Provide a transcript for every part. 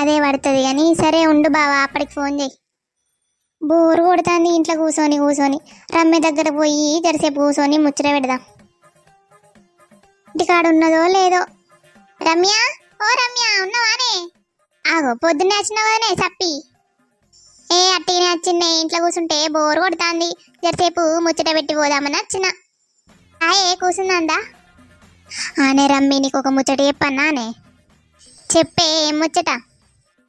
అదే పడుతుంది కానీ సరే ఉండు బావా అప్పటికి ఫోన్ చేయి. బోరు కొడుతుంది ఇంట్లో కూర్చొని కూర్చొని రమ్య దగ్గర పోయి జరసేపు కూర్చొని ముచ్చట పెడదాం. ఇంటికాడ ఉన్నదో లేదో. రమ్య? ఓ రమ్య ఉన్నవానే ఆగో పొద్దున్నే వచ్చినావు కదనే చప్పి ఏ అట్టిగానే వచ్చిందే ఇంట్లో కూర్చుంటే బోరు కొడుతుంది. జరసేపు ముచ్చట పెట్టి పోదామని వచ్చిన. ఆయే కూర్చుందా ఆనే రమ్మి నీకు ఒక ముచ్చట చెప్పన్నానే చెప్పే ఏం ముచ్చట.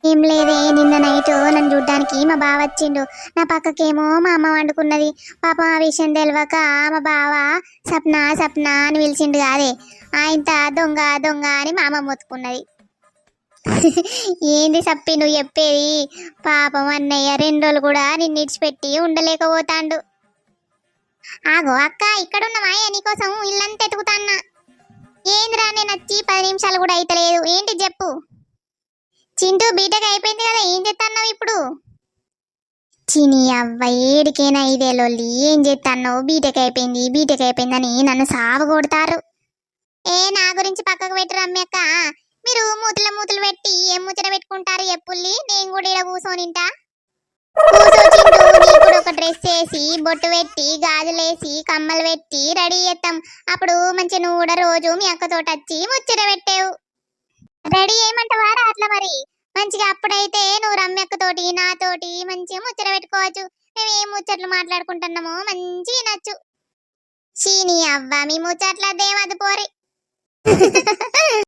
ఏం లేదే నిన్న నైట్ నన్ను చూడ్డానికి మా బావ వచ్చిండు. నా పక్కకేమో మా అమ్మ వండుకున్నది. పాపం ఆ విషయం తెలియక మా బావ సప్న సప్న అని పిలిచిండు కాదే. ఆయంత దొంగ దొంగ అని మా అమ్మ మొత్తుకున్నది. ఏంది సప్పి నువ్వు చెప్పేది? పాపం అన్నయ్య రెండు రోజులు కూడా నిన్ను ఇడిచిపెట్టి ఉండలేకపోతాండు. ఆగో అక్క ఇక్కడున్న మాయ నీకోసం ఇల్లంతా ఎతుకుతాన్నా ఏంద్రా నేను వచ్చి పది నిమిషాలు కూడా అయితలేదు. ఏంటి చెప్పు? చింటూ బీటెక్ అయిపోయింది కదా ఏం చేస్తున్నావు ఇప్పుడు? చిని అవ్వ ఏడికైనా ఇదే లొల్లి ఏం చేస్తున్నావు బీటెక్ అయిపోయింది బీటెక్ అయిపోయిందని నన్ను సాగు కొడతారు. ఏ నా గురించి పక్కకు పెట్టి రమ్యక్క మీరు మూతుల మూతులు పెట్టి ఏం ముచ్చట పెట్టుకుంటారు ఎప్పుల్లి నేను కూడా ఇక్కడ కూసోనింటా కూసో కూడా ఒక డ్రెస్ వేసి బొట్టు పెట్టి గాజులేసి కమ్మలు పెట్టి రెడీ చేస్తాం అప్పుడు మంచి నువ్వు కూడా రోజు మీ అక్కతోటి వచ్చి ముచ్చట పెట్టావు. రెడీ చేయమంటావారా అట్లా మరి? మంచిగా అప్పుడైతే నువ్వు రమ్యక్కతోటి నాతోటి మంచిగా ముచ్చట పెట్టుకోవచ్చు. మేము ఏ ముచ్చట్లు మాట్లాడుకుంటున్నామో మంచి నచ్చు చీని అవ్వ మీ ముచ్చట్ల దేవదు పోరి.